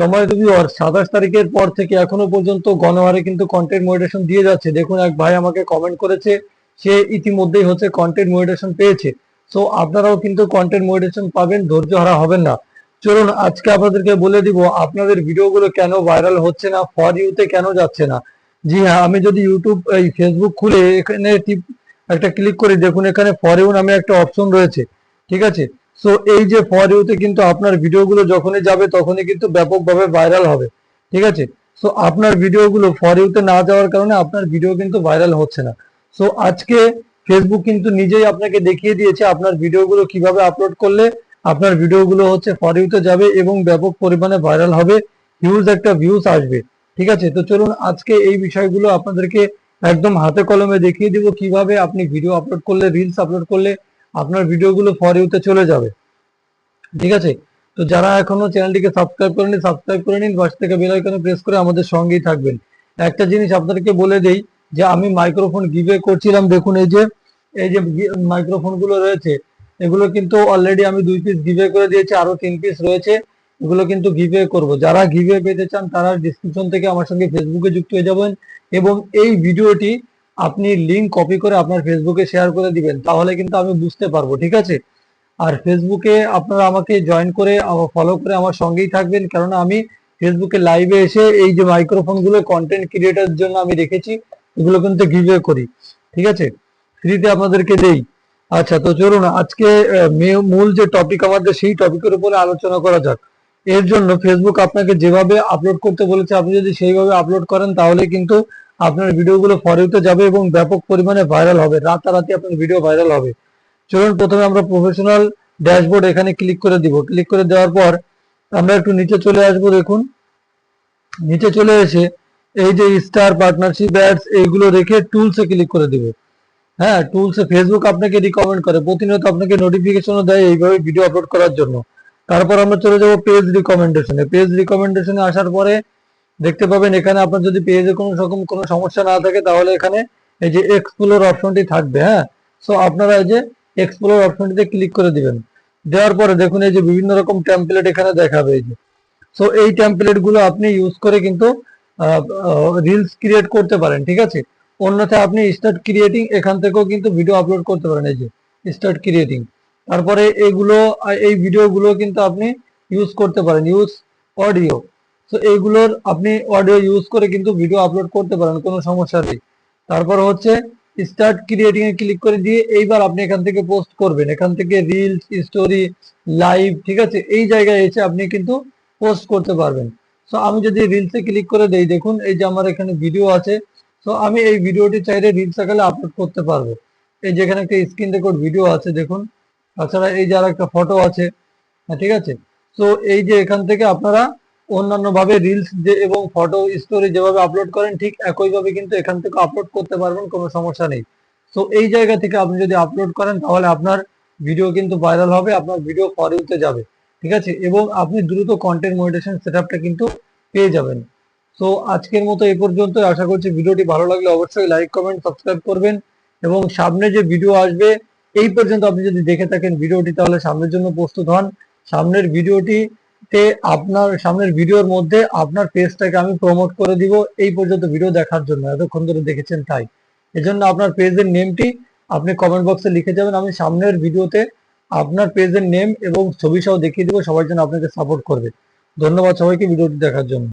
সময় তুমি সাতাশ তারিখের পর থেকে এখনও পর্যন্ত গণহারে কিন্তু কন্টেন্ট মনিটেশন দিয়ে যাচ্ছে। দেখুন, এক ভাই আমাকে কমেন্ট করেছে, সে ইতিমধ্যেই হচ্ছে কন্টেন্ট মনিটেশন পেয়েছে। সো আপনারাও কিন্তু কন্টেন্ট মনিটেশন পাবেন, ধৈর্য হারা হবেন না। চলুন, আজকে আপনাদেরকে বলে দিব, আপনাদের ভিডিওগুলো কেন ভাইরাল হচ্ছে না ফর ইউতে কেন যাচ্ছে না? জি হ্যাঁ আমি যদি ইউটিউব এই ফেসবুক খুলে এখানে টিপ একটা ক্লিক করি, দেখুন এখানে ফর ইউ নামে একটা অপশন রয়েছে। ঠিক আছে? সো এই যে ফর ইউতে কিন্তু আপনার ভিডিওগুলো যখনই যাবে, তখনই কিন্তু ব্যাপকভাবে ভাইরাল হবে। ঠিক আছে? সো আপনার ভিডিওগুলো ফর ইউতে না যাওয়ার কারণে আপনার ভিডিও কিন্তু ভাইরাল হচ্ছে না। সো আজকে ফেসবুক কিন্তু নিজেই আপনাকে দেখিয়ে দিয়েছে আপনার ভিডিওগুলো কীভাবে আপলোড করলে আপনার ভিডিওগুলো হচ্ছে ফর ইউতে যাবে এবং ব্যাপক পরিমাণে ভাইরাল হবে হিউজ একটা ভিউজ আসবে। ঠিক আছে? তো চলুন আজকে এই বিষয়গুলো আপনাদেরকে একদম হাতে কলমে দেখিয়ে দিব কীভাবে আপনি ভিডিও আপলোড করলে রিলস আপলোড করলে আপনার ভিডিওগুলো ফর ইউতে চলে যাবে। ঠিক আছে? তো যারা এখনও চ্যানেলটিকে সাবস্ক্রাইব করেনি সাবস্ক্রাইব করে নিন। পাশ থেকে বেল আইকনে প্রেস করে আমাদের সঙ্গেই থাকবেন। একটা জিনিস আপনাদেরকে বলে দেই যে, আমি মাইক্রোফোন গিভে করছিলাম। দেখুন, এই যে এই যে মাইক্রোফোনগুলো রয়েছে, এগুলো কিন্তু অলরেডি আমি দুই পিস গিভে করে দিয়েছি, আরও তিন পিস রয়েছে। এগুলো কিন্তু গিভে করব। যারা গিভে পেতে চান, তারা ডিসক্রিপশন থেকে আমার সঙ্গে ফেসবুকে যুক্ত হয়ে যাবেন এবং এই ভিডিওটি আপনি লিঙ্ক কপি করে আপনার ফেসবুকে শেয়ার করে দিবেন, তাহলে কিন্তু আমি বুঝতে পারব, ঠিক আছে? আর ফেসবুকে আপনারা আমাকে জয়েন করে ফলো করে আমার সঙ্গেই থাকবেন, কেননা আমি ফেসবুকে লাইভে এসে এই যে মাইক্রোফোনগুলো কন্টেন্ট ক্রিয়েটার জন্য আমি রেখেছি, এগুলো কিন্তু গিভে করি, ঠিক আছে? ফ্রিতে আপনাদেরকে দেই। আচ্ছা তো চলুন, আজকে মূল যে টপিক আমাদের, সেই টপিকের উপরে আলোচনা করা যাক। এর জন্য ফেসবুক আপনাকে যেভাবে আপলোড করতে বলেছে, আপনি যদি সেইভাবে আপলোড করেন, তাহলে কিন্তু আপনার ভিডিওগুলো ফরিউতে যাবে এবং ব্যাপক পরিমাণে ভাইরাল হবে। রাতারাতি আপনার ভিডিও ভাইরাল হবে। চলুন, প্রথমে আমরা প্রফেশনাল ড্যাশবোর্ড এখানে ক্লিক করে দিব। ক্লিক করে দেওয়ার পর আমরা একটু নিচে চলে আসব, দেখুন। নিচে চলে এসে এই যে স্টার পার্টনারশিপ অ্যাডস এইগুলো রেখে টুলসে ক্লিক করে দিব। হ্যাঁ টুলসে ফেসবুক আপনাকে রিকমেন্ড করে। প্রতিনিয়ত আপনাকে নোটিফিকেশনও দেয় এইভাবে ভিডিও আপলোড করার জন্য। তারপর আমরা চলে যাব পেজ রিকমেন্ডেশনে পেজ রিকমেন্ডেশনে আসার পরে দেখতে পাবেন এখানে আপনার যদি পেজে কোনো রকম কোনো সমস্যা না থাকে, তাহলে এখানে এই যে এক্সপ্লোর অপশনটি থাকবে হ্যাঁ? সো আপনারা এই যে এক্সপ্লোর অপশনটিতে ক্লিক করে দিবেন। দেওয়ার পরে দেখুন এই যে বিভিন্ন রকম টেমপ্লেট এখানে দেখাবে এই যে। সো এই টেমপ্লেটগুলো আপনি ইউজ করে কিন্তু রিলস ক্রিয়েট করতে পারেন, ঠিক আছে? অন্যথায় আপনি স্টার্ট ক্রিয়েটিং এখান থেকেও কিন্তু ভিডিও আপলোড করতে পারেন এই যে স্টার্ট ক্রিয়েটিং তারপরে এইগুলো আহ, এই ভিডিওগুলো কিন্তু আপনি ইউজ করতে পারেন ইউজ অডিও তো এইগুলোর আপনি অডিও ইউজ করে কিন্তু ভিডিও আপলোড করতে পারেন কোনো সমস্যা নেই। তারপর হচ্ছে স্টার্ট ক্রিয়েটিং এ ক্লিক করে দিয়ে এইবার আপনি এখান থেকে পোস্ট করবেন। এখান থেকে রিলস স্টোরি লাইভ ঠিক আছে? এই জায়গায় এসে আপনি কিন্তু পোস্ট করতে পারবেন। সো আমি যদি রিলসে ক্লিক করে দেই দেখুন এই যে আমার এখানে ভিডিও আছে। সো আমি এই ভিডিওটি চাইলে রিলস আকারে আপলোড করতে পারব। এই যেখানে একটা স্ক্রিন রেকর্ড ভিডিও আছে দেখুন। তাছাড়া এই যে আর একটা ফটো আছে হ্যাঁ, ঠিক আছে? তো এই যে এখান থেকে আপনারা অন্যান্য ভাবে রিলস যে এবং ফটো স্টোরি যেভাবে আপলোড করেন ঠিক একইভাবে কিন্তু এখান থেকে আপলোড করতে পারবেন কোনো সমস্যা নেই। তো এই জায়গা থেকে আপনি যদি আপলোড করেন তাহলে আপনার ভিডিও কিন্তু ভাইরাল হবে আপনার ভিডিও ফর ইউতে যাবে ঠিক আছে? এবং আপনি দ্রুত কন্টেন্ট মনিটেশন সেটআপটা কিন্তু পেয়ে যাবেন। তো আজকের মতো এই পর্যন্ত আশা করছি ভিডিওটি ভালো লাগলে অবশ্যই লাইক কমেন্ট সাবস্ক্রাইব করবেন এবং সামনে যে ভিডিও আসবে এই পর্যন্ত আপনি যদি দেখে থাকেন ভিডিওটি, তাহলে সামনের জন্য প্রস্তুত হন। সামনের ভিডিওটিতে আপনার, সামনের ভিডিওর মধ্যে আপনার পেজটাকে আমি প্রমোট করে দিব। এই পর্যন্ত ভিডিও দেখার জন্য, এতক্ষণ ধরে দেখেছেন তাই। এজন্য আপনার পেজের নেমটি আপনি কমেন্ট বক্সে লিখে যাবেন। আমি সামনের ভিডিওতে আপনার পেজের নেম এবং ছবি সহ দেখিয়ে দিব। সবার জন্য আপনাকে সাপোর্ট করবে। ধন্যবাদ সবাইকে ভিডিওটি দেখার জন্য।